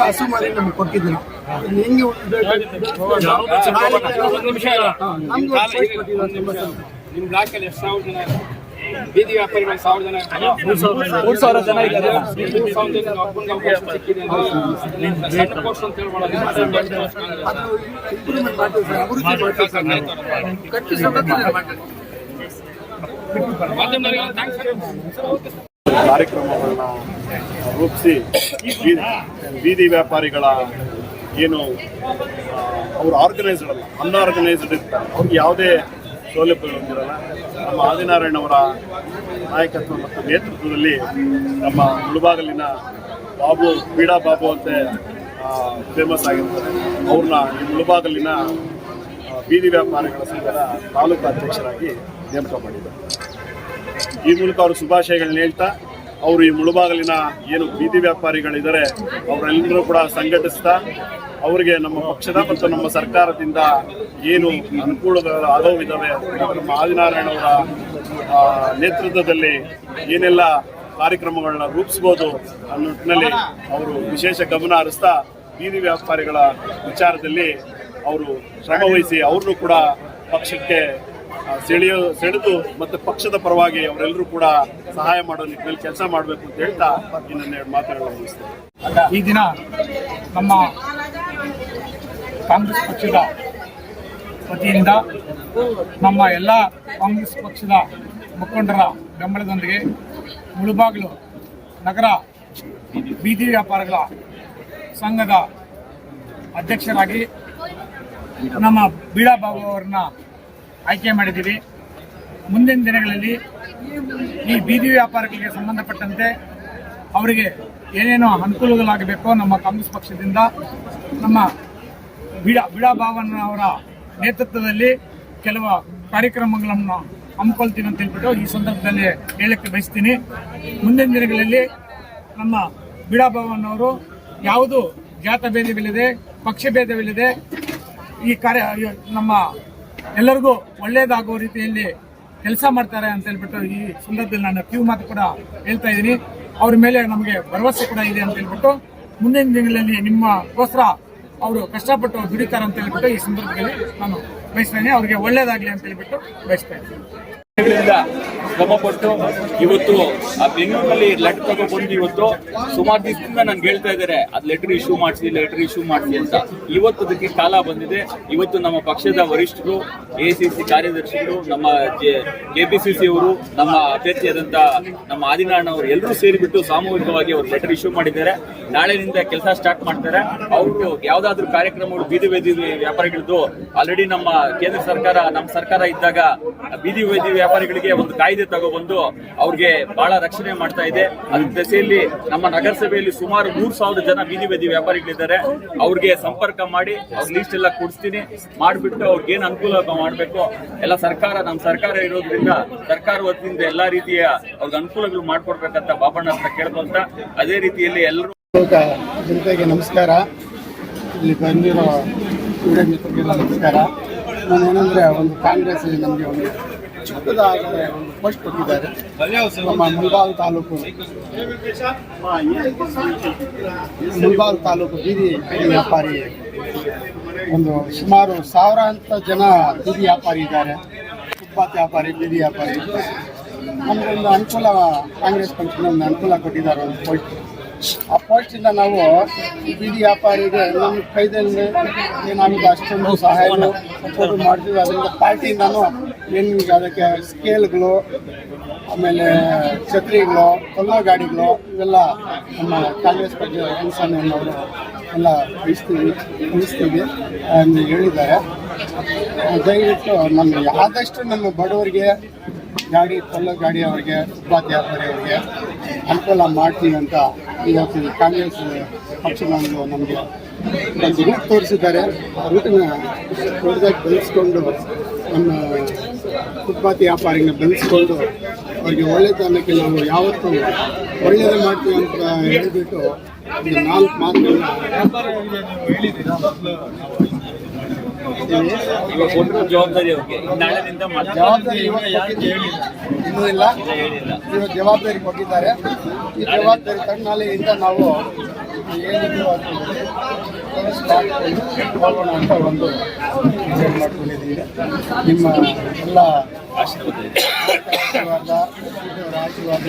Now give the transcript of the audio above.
ಹಸು ಮಾಡಿ ನಮ್ಗೆ ಕೊಟ್ಟಿದ್ದೀನಿ ಹೆಂಗೆ ಒಂದು ನಿಮಿಷ ನಮ್ಗೆ ನಿಮ್ ಬ್ಲಾಕ್ ಅಲ್ಲಿ ಎಷ್ಟು ಸಾವಿರ ಜನ? ಬೀದಿ ವ್ಯಾಪಾರಿಗಳು ಸಾವಿರ ಜನ ಮೂರು ಸಾವಿರ ಜನ ಇದ್ದಾರೆ ಮೂರ್ ಸಾವಿರ ಜನ ಸಿಕ್ಕಿದೆ ಅಂತ ಸರ್ ಕಟ್ಟಿ ಕಾರ್ಯಕ್ರಮಗಳನ್ನ ರೂಪಿಸಿ ಬೀದಿ ವ್ಯಾಪಾರಿಗಳ ಏನು ಅವರು ಆರ್ಗನೈಸ್ಡ್ ಅಲ್ಲ ಅನ್ಆರ್ಗನೈಸ್ಡ್ ಇರ್ತಾರೆ. ಅವ್ರಿಗೆ ಯಾವುದೇ ಸೌಲಭ್ಯಗಳು ಹೊಂದಿರಲ್ಲ ನಮ್ಮ ಆದಿನಾರಾಯಣ ಅವರ ನಾಯಕತ್ವ ಮತ್ತು ನೇತೃತ್ವದಲ್ಲಿ ನಮ್ಮ ಮುಳುಬಾಗಲಿನ ಬಾಬು ಬೀಡಾ ಬಾಬು ಅಂತ ಫೇಮಸ್ ಆಗಿರ್ತಾರೆ. ಅವ್ರನ್ನ ಈ ಮುಳುಬಾಗಲಿನ ಬೀದಿ ವ್ಯಾಪಾರಿಗಳ ಸಂಘದ ತಾಲೂಕು ಅಧ್ಯಕ್ಷರಾಗಿ ನೇಮಕ ಮಾಡಿದ್ದಾರೆ ಈ ಮೂಲಕ ಅವರು ಶುಭಾಶಯಗಳನ್ನ ಹೇಳ್ತಾ, ಅವರು ಈ ಮುಳುಬಾಗಲಿನ ಏನು ಬೀದಿ ವ್ಯಾಪಾರಿಗಳಿದ್ದಾರೆ ಅವರೆಲ್ಲರೂ ಕೂಡ ಸಂಘಟಿಸ್ತಾ, ಅವರಿಗೆ ನಮ್ಮ ಪಕ್ಷದ ಮತ್ತು ನಮ್ಮ ಸರ್ಕಾರದಿಂದ ಏನು ಅನುಕೂಲಗಳು ಆಗೋವಿದ್ದಾವೆ ನಮ್ಮ ಆದಿನಾರಾಯಣ ಅವರ ನೇತೃತ್ವದಲ್ಲಿ ಏನೆಲ್ಲ ಕಾರ್ಯಕ್ರಮಗಳನ್ನ ರೂಪಿಸ್ಬೋದು ಅನ್ನೋ ನಿಟ್ಟಿನಲ್ಲಿ ಅವರು ವಿಶೇಷ ಗಮನ ಹರಿಸ್ತಾ, ಬೀದಿ ವ್ಯಾಪಾರಿಗಳ ವಿಚಾರದಲ್ಲಿ ಅವರು ಶ್ರಮ ವಹಿಸಿ ಅವ್ರನ್ನೂ ಕೂಡ ಪಕ್ಷಕ್ಕೆ ಸೆಳೆಯೋ, ಸೆಳೆದು ಮತ್ತೆ ಪಕ್ಷದ ಪರವಾಗಿ ಅವರೆಲ್ಲರೂ ಕೂಡ ಸಹಾಯ ಮಾಡೋ ನಿಟ್ಟಿನಲ್ಲಿ ಕೆಲಸ ಮಾಡಬೇಕು ಅಂತ ಹೇಳ್ತಾ ಇನ್ನೊಂದೆರಡು ಮಾತುಗಳನ್ನು ಈ ದಿನ ನಮ್ಮ ಕಾಂಗ್ರೆಸ್ ಪಕ್ಷದ ವತಿಯಿಂದ ನಮ್ಮ ಎಲ್ಲ ಕಾಂಗ್ರೆಸ್ ಪಕ್ಷದ ಮುಖಂಡರ ಬೆಂಬಲದೊಂದಿಗೆ ಮುಳುಬಾಗಿಲು ನಗರ ಬೀದಿ ವ್ಯಾಪಾರಗಳ ಸಂಘದ ಅಧ್ಯಕ್ಷರಾಗಿ ನಮ್ಮ ಬೀಳಾ ಬಾಬು ಅವ್ರನ್ನ ಆಯ್ಕೆ ಮಾಡಿದ್ದೀವಿ. ಮುಂದಿನ ದಿನಗಳಲ್ಲಿ ಈ ಬೀದಿ ವ್ಯಾಪಾರಗಳಿಗೆ ಸಂಬಂಧಪಟ್ಟಂತೆ ಅವರಿಗೆ ಏನೇನೋ ಅನುಕೂಲಗಳಾಗಬೇಕೋ ನಮ್ಮ ಕಾಂಗ್ರೆಸ್ ಪಕ್ಷದಿಂದ, ನಮ್ಮ ಬಿಡ ಬಿಡಾ ಅವರ ನೇತೃತ್ವದಲ್ಲಿ ಕೆಲವು ಕಾರ್ಯಕ್ರಮಗಳನ್ನು ಹಮ್ಮಿಕೊಳ್ತೀವಿ ಅಂತ ಹೇಳ್ಬಿಟ್ಟು ಈ ಸಂದರ್ಭದಲ್ಲಿ ಹೇಳಕ್ಕೆ ಬಯಸ್ತೀನಿ. ಮುಂದಿನ ದಿನಗಳಲ್ಲಿ ನಮ್ಮ ಬಿಡಾ ಅವರು ಯಾವುದು ಜಾತ ಭೇದವಿಲ್ಲದೆ, ಪಕ್ಷ ಭೇದವಿಲ್ಲದೆ ಈ ಕಾರ್ಯ ನಮ್ಮ ಎಲ್ಲರಿಗೂ ಒಳ್ಳೆಯದಾಗುವ ರೀತಿಯಲ್ಲಿ ಕೆಲಸ ಮಾಡ್ತಾರೆ ಅಂತ ಹೇಳ್ಬಿಟ್ಟು ಈ ಸಂದರ್ಭದಲ್ಲಿ ನಾನು ಕಿವಿ ಮಾತು ಕೂಡ ಹೇಳ್ತಾ ಇದ್ದೀನಿ. ಅವ್ರ ಮೇಲೆ ನಮಗೆ ಭರವಸೆ ಕೂಡ ಇದೆ ಅಂತ ಹೇಳ್ಬಿಟ್ಟು ಮುಂದಿನ ದಿನಗಳಲ್ಲಿ ನಿಮ್ಮಗೋಸ್ಕರ ಅವರು ಕಷ್ಟಪಟ್ಟು ದುಡಿತಾರೆ ಅಂತ ಹೇಳ್ಬಿಟ್ಟು ಈ ಸಂದರ್ಭದಲ್ಲಿ ನಾನು ಬಯಸ್ತೇನೆ ಅವ್ರಿಗೆ ಒಳ್ಳೇದಾಗಲಿ ಅಂತ ಹೇಳ್ಬಿಟ್ಟು ಬಯಸ್ತಾ ಇದ್ದೀನಿ. ಶ್ರಮಪಟ್ಟು ಇವತ್ತು ಆ ಬೆಂಗಳೂರಲ್ಲಿ ಲೆಟರ್ ತಗೊಂಡ್ಬಂದು ಇವತ್ತು ಸುಮಾರು ದಿವಸದಿಂದ ನಾನು ಹೇಳ್ತಾ ಇದ್ದಾರೆ ಅದ್ ಲೆಟರ್ ಇಶ್ಯೂ ಮಾಡಿಸಿ ಲೆಟರ್ ಇಶ್ಯೂ ಮಾಡಿಸಿ ಅಂತ. ಇವತ್ತು ಅದಕ್ಕೆ ಕಾಲ ಬಂದಿದೆ. ಇವತ್ತು ನಮ್ಮ ಪಕ್ಷದ ವರಿಷ್ಠರು ಎ ಸಿ ಸಿ ಕಾರ್ಯದರ್ಶಿಗಳು, ನಮ್ಮ ಕೆಪಿಸಿಸಿ ಅವರು, ನಮ್ಮ ಅಭ್ಯರ್ಥಿಯಾದಂತ ನಮ್ಮ ಆದಿನಾರಾಯಣ ಅವರು ಎಲ್ಲರೂ ಸೇರಿಬಿಟ್ಟು ಸಾಮೂಹಿಕವಾಗಿ ಅವರು ಲೆಟರ್ ಇಶ್ಯೂ ಮಾಡಿದ್ದಾರೆ. ನಾಳೆಯಿಂದ ಕೆಲಸ ಸ್ಟಾರ್ಟ್ ಮಾಡ್ತಾರೆ. ಅವರು ಯಾವ್ದಾದ್ರು ಕಾರ್ಯಕ್ರಮಗಳು ಬೀದಿ ಬೀದಿ ವ್ಯಾಪಾರಿಗಳದ್ದು ಆಲ್ರೆಡಿ ನಮ್ಮ ಕೇಂದ್ರ ಸರ್ಕಾರ, ನಮ್ಮ ಸರ್ಕಾರ ಇದ್ದಾಗ ಬೀದಿ ಬೀದಿ ವ್ಯಾಪಾರಿಗಳಿಗೆ ಒಂದು ಕಾಯ್ದೆ ತಗೊಬಂದು ಅವ್ರಿಗೆ ಬಹಳ ರಕ್ಷಣೆ ಮಾಡ್ತಾ ಇದೆ. ಅದ್ರ ದೆಸೆಯಲ್ಲಿ ನಮ್ಮ ನಗರಸಭೆಯಲ್ಲಿ ಸುಮಾರು ಮೂರ್ ಸಾವಿರ ಜನ ಬೀದಿ ಬದಿ ವ್ಯಾಪಾರಿಗಳಿದ್ದಾರೆ. ಅವ್ರಿಗೆ ಸಂಪರ್ಕ ಮಾಡಿ ಅವ್ರ ಲಿಸ್ಟ್ ಎಲ್ಲ ಕೊಡಿಸ್ತೀನಿ. ಮಾಡ್ಬಿಟ್ಟು ಅವ್ರಿಗೆ ಏನ್ ಅನುಕೂಲ ಮಾಡ್ಬೇಕು, ಎಲ್ಲ ಸರ್ಕಾರ ನಮ್ಮ ಸರ್ಕಾರ ಇರೋದ್ರಿಂದ ಸರ್ಕಾರ ವತಿಯಿಂದ ಎಲ್ಲಾ ರೀತಿಯ ಅವ್ರಿಗೆ ಅನುಕೂಲಗಳು ಮಾಡ್ಕೊಡ್ಬೇಕಂತ ಬಾಬಣ್ಣ ಅಂತ. ಕೇಳ್ಕೊಂತ ಅದೇ ರೀತಿಯಲ್ಲಿ ಎಲ್ಲರೂ ಜನತೆಗೆ ನಮಸ್ಕಾರ. ಇಲ್ಲಿ ಬಂದಿರೋ ನಮಸ್ಕಾರ. ನಾನೇನಂದ್ರೆ, ಒಂದು ಕಾಂಗ್ರೆಸ್ ನಮಗೆ ಒಂದು ಚಿಕ್ಕದಾದ ಒಂದು ಪೋಸ್ಟ್ ಕೊಟ್ಟಿದ್ದಾರೆ. ನಮ್ಮ ಮುಳಬಾಲ್ ತಾಲೂಕು. ಮುಳಬಾಲ್ ತಾಲೂಕು ಬೀದಿ ವ್ಯಾಪಾರಿ. ಒಂದು ಸುಮಾರು ಸಾವಿರ ಅಂತ ಜನ ಬೀದಿ ವ್ಯಾಪಾರಿ ಇದ್ದಾರೆ. ಫುಟ್ಪಾತ್ ವ್ಯಾಪಾರಿ ಬೀದಿ ವ್ಯಾಪಾರಿ. ನಮಗೊಂದು ಒಂದು ಅನುಕೂಲ ಕಾಂಗ್ರೆಸ್ ಪಕ್ಷದ ಒಂದು ಅನುಕೂಲ ಕೊಟ್ಟಿದ್ದಾರೆ ಒಂದು ಪೋಸ್ಟ್. ಆ ಪೋಸ್ಟಿಂದ ನಾವು ಬೀದಿ ವ್ಯಾಪಾರಿಗೆ ನಮ್ಮ ಕೈದಲ್ಲಿ ಏನಾಗಿದೆ ಅಷ್ಟೊಂದು ಸಹಾಯ ಸಪೋರ್ಟ್ ಮಾಡ್ತೀವಿ. ಅದರಿಂದ ಪಾರ್ಟಿಯಿಂದನೂ ಏನು ಅದಕ್ಕೆ ಸ್ಕೇಲ್ಗಳು ಆಮೇಲೆ ಛತ್ರಿಗಳು ಕೊಲ್ಲೋ ಗಾಡಿಗಳು ಇವೆಲ್ಲ ನಮ್ಮ ಕಾಂಗ್ರೆಸ್ ಪಕ್ಷ ಅವರು ಎಲ್ಲ ಇಳಿಸ್ತೀವಿ ಇಳಿಸ್ತೀವಿ ಎಂದು ಹೇಳಿದ್ದಾರೆ. ದಯವಿಟ್ಟು ನಮ್ಮ ಆದಷ್ಟು ನಮ್ಮ ಬಡವರಿಗೆ ಗಾಡಿ ಕೊಲ್ಲೋ ಗಾಡಿ ಅವರಿಗೆ ವ್ಯಾಪಾರಿ ಅವರಿಗೆ ಅನುಕೂಲ ಮಾಡ್ತೀವಿ ಅಂತ ಇವತ್ತು ಕಾಂಗ್ರೆಸ್ ಪಕ್ಷದ ಒಂದು ನಮಗೆ ಒಂದು ರೂಟ್ ತೋರಿಸಿದ್ದಾರೆ. ರೂಟನ್ನ ದೊಡ್ಡದಾಗಿ ಬೆಳೆಸ್ಕೊಂಡು ನಮ್ಮ ಫುಟ್ಪಾತ್ ವ್ಯಾಪಾರಿನ ಬೆಳೆಸ್ಕೊಂಡು ಅವರಿಗೆ ಒಳ್ಳೆತನಕ್ಕೆ ನಾವು ಯಾವತ್ತೂ ಒಳ್ಳೆಯದೇ ಮಾಡ್ತೀವಿ ಅಂತ ಹೇಳಿಬಿಟ್ಟು ಒಂದು ನಾಲ್ಕು ಮಾತುಗಳನ್ನ ಜವಾಬ್ದಾರಿ. ಇನ್ನೂ ಇಲ್ಲ ಇವತ್ತು ಜವಾಬ್ದಾರಿ ಕೊಟ್ಟಿದ್ದಾರೆ ಈ ಜವಾಬ್ದಾರಿ ತಗೊಂಡು ನಾಳೆಯಿಂದ ನಾವು ಏನಿದ್ರು ಅಂತ ಒಂದು ವಿಚಾರ ಮಾಡ್ಕೊಂಡಿದ್ದೀವಿ ನಿಮ್ಮ ಎಲ್ಲ ಆಶೀರ್ವಾದ ಆಶೀರ್ವಾದ